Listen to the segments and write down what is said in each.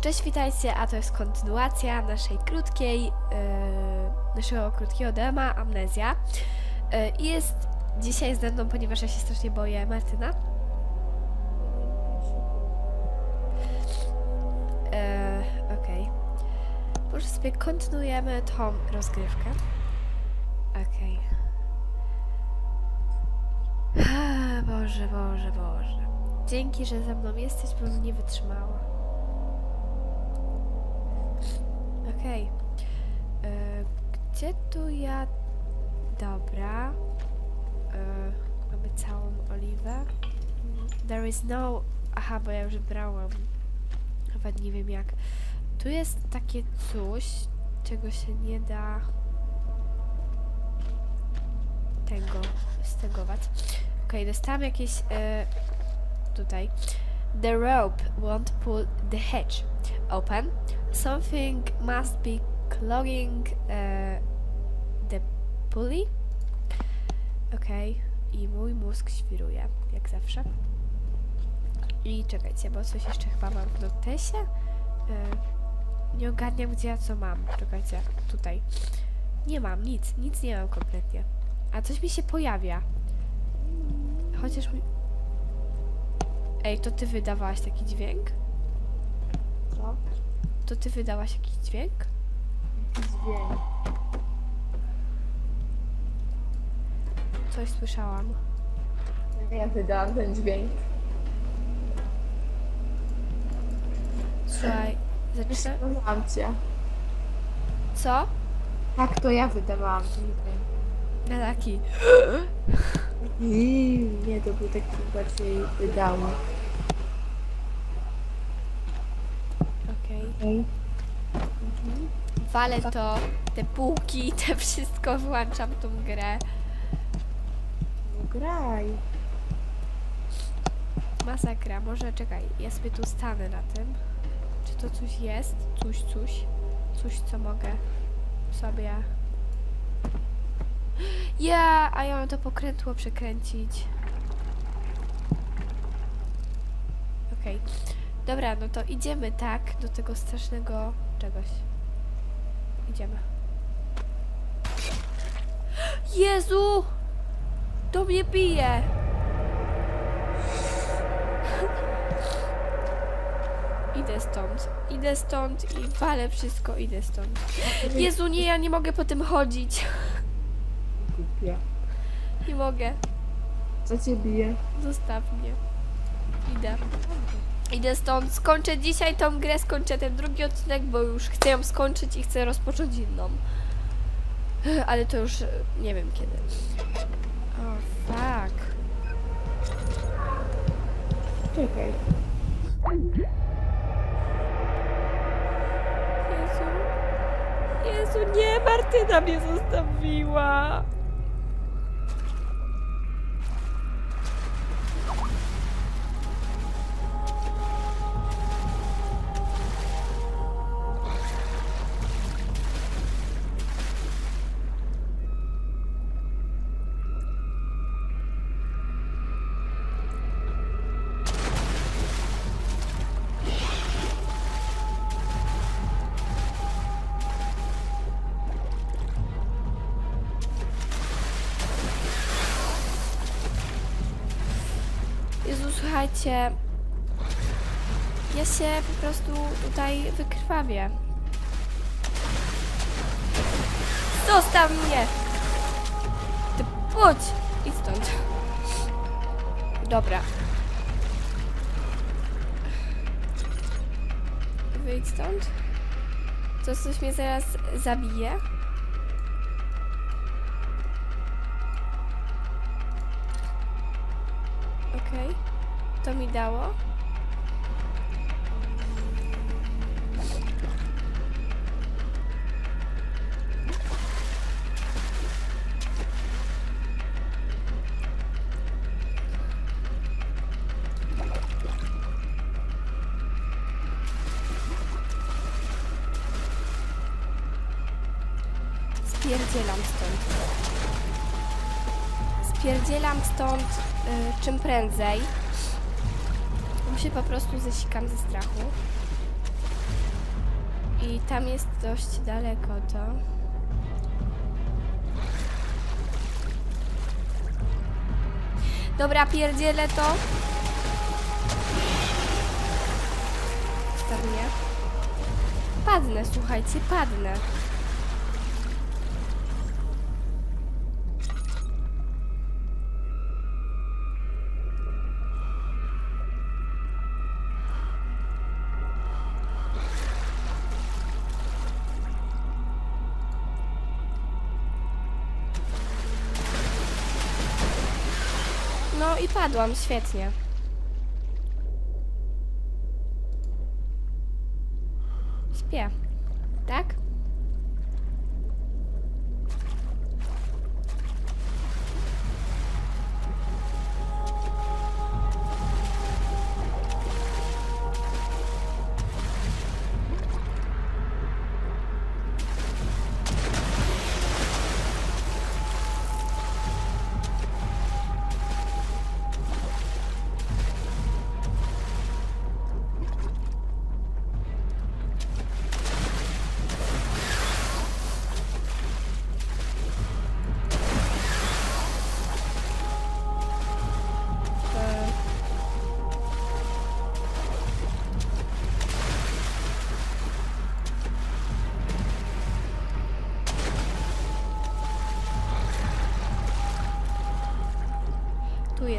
Cześć, witajcie, a to jest kontynuacja naszej krótkiej, yy, naszego krótkiego dema Amnezja. Yy, I jest dzisiaj ze mną, ponieważ ja się strasznie boję Martyna. Yy, Okej. Może sobie kontynuujemy tą rozgrywkę. Okej. Ah, Boże, Boże, Boże. Dzięki, że ze mną jesteś, bo nie wytrzymała. Okej. E, Gdzie tu ja... Dobra. E, mamy całą oliwę. There is no... Aha, bo ja już brałam. Nawet nie wiem jak. Tu jest takie coś, czego się nie da tego stegować. Okej, dostałam jakieś e, tutaj. The rope won't pull the hedge open. Something must be clogging e, the pulley. Okej, i mój mózg świruje, jak zawsze. I czekajcie, bo coś jeszcze chyba mam w notesie. E, nie ogarniam, gdzie ja co mam. Czekajcie, tutaj. Nie mam nic, nic nie mam kompletnie. A coś mi się pojawia. Chociaż mi... Ej, to ty wydawałaś taki dźwięk? Co? To ty wydałaś jakiś dźwięk? Dźwięk. Coś słyszałam. Ja wydałam ten dźwięk. Słuchaj, zacznę... Wydałam cię. Co? Tak, to ja wydawałam ten dźwięk. Na taki. Nie, to był taki bardziej wydały. Okej. Okej. Walę to, te półki, te wszystko, wyłączam tą grę. No graj. Masakra, może czekaj, ja sobie tu stanę na tym. Czy to coś jest? Coś, coś. Coś, co mogę sobie... Ja, a ja mam to pokrętło przekręcić. Okej. Dobra, no to idziemy tak do tego strasznego czegoś. Idziemy. Jezu! To mnie bije! Idę stąd. Idę stąd i walę wszystko, idę stąd. Jezu, nie, ja nie mogę po tym chodzić. Głupia. Nie mogę. Co cię bije? Zostaw mnie. Idę. Idę stąd. Skończę dzisiaj tą grę, skończę ten drugi odcinek, bo już chcę ją skończyć i chcę rozpocząć inną. Ale to już e, nie wiem kiedy. O, fuck. Czekaj. Jezu. Jezu, nie, Martyna mnie zostawiła. Słuchajcie. Ja się po prostu tutaj wykrwawię. Zostaw mnie! Ty pójdź! Idź stąd. Dobra. Wyjdź stąd. To coś mnie zaraz zabije. Dało. Spierdzielam stąd. Spierdzielam stąd y, czym prędzej. Się po prostu zesikam ze strachu. I tam jest dość daleko to. Dobra, pierdzielę to. Staruję. Padnę, słuchajcie, padnę. Padłam, świetnie. Śpię. Tak?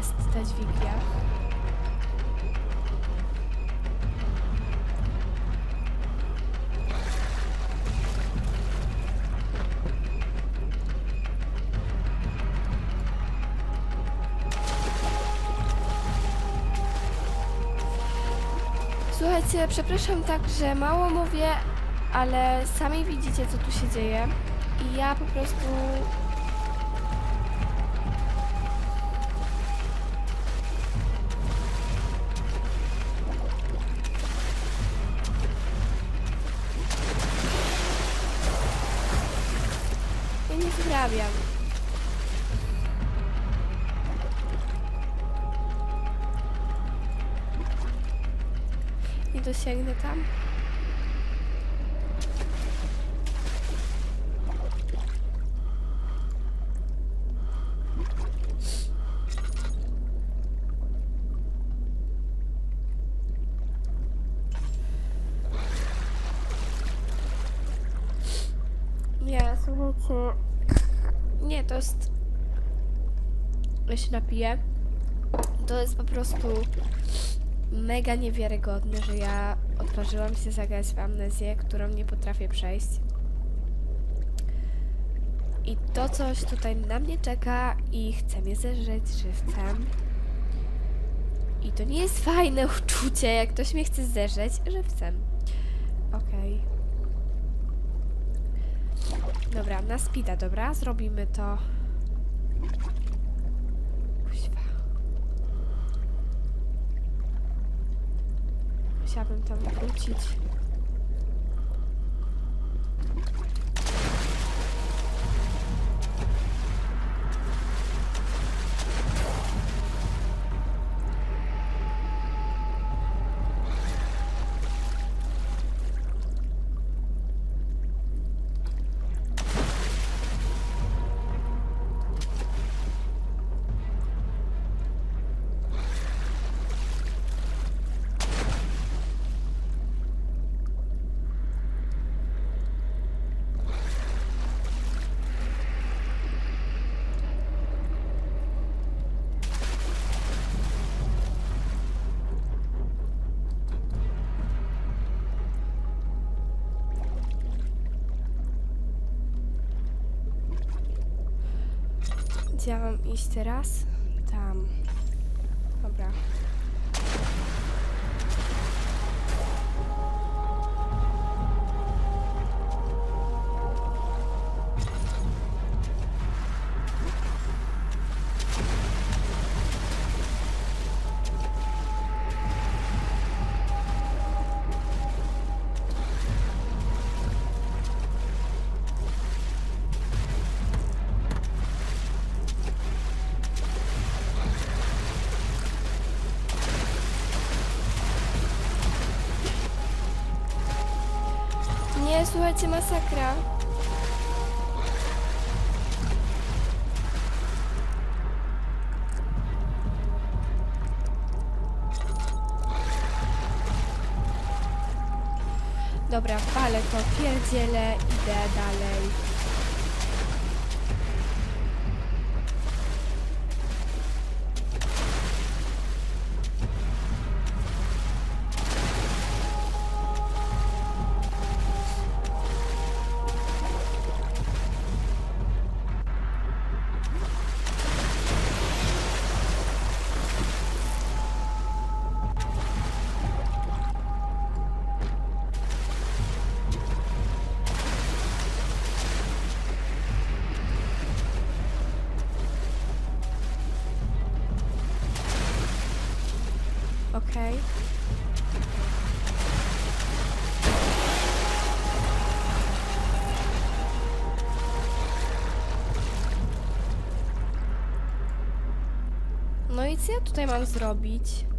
Jest ta dźwignia. Słuchajcie, przepraszam tak, że mało mówię, ale sami widzicie, co tu się dzieje. I ja po prostu. Ja nie dosięgnę tam. Nie, słuchajcie. To jest. Ja się napiję. To jest po prostu mega niewiarygodne, że ja odważyłam się zagrać w amnezję, którą nie potrafię przejść. I to coś tutaj na mnie czeka i chce mnie zeżreć żywcem. I to nie jest fajne uczucie, jak ktoś mnie chce zeżreć żywcem. Okej. Dobra, na speeda, dobra? Zrobimy to. Kuźwa. Musiałabym tam wrócić. Mam iść teraz? Tam. Dobra. Nie, słuchajcie, masakra. Dobra, palę to, pierdzielę, idę dalej. Okej. No i co ja tutaj mam zrobić?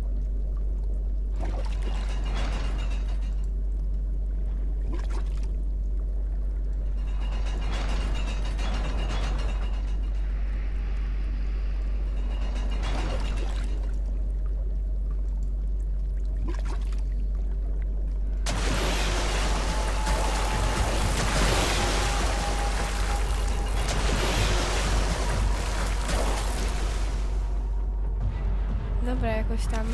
Jakoś tam.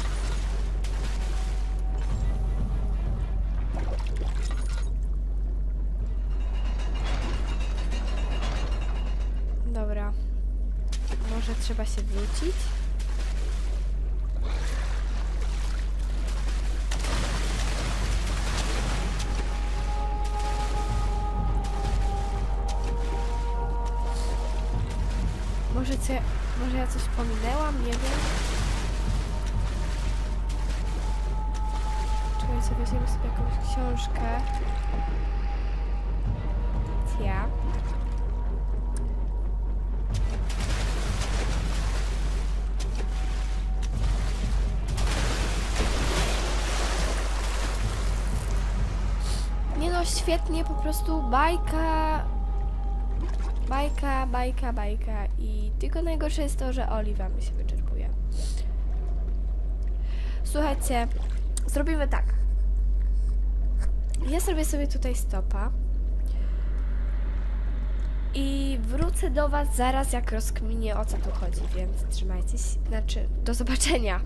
Dobra. Może trzeba się wrócić? Może, co, może ja coś pominęłam? Nie wiem. Czekajcie, weźmiemy sobie jakąś książkę. Ja. Nie no, świetnie, po prostu bajka, bajka, bajka, bajka i tylko najgorsze jest to, że oliwa mi się wyczerpuje. Słuchajcie, zrobimy tak. Ja zrobię sobie tutaj stopa. I wrócę do Was zaraz, jak rozkminię o co tu chodzi, więc trzymajcie się. Znaczy, do zobaczenia.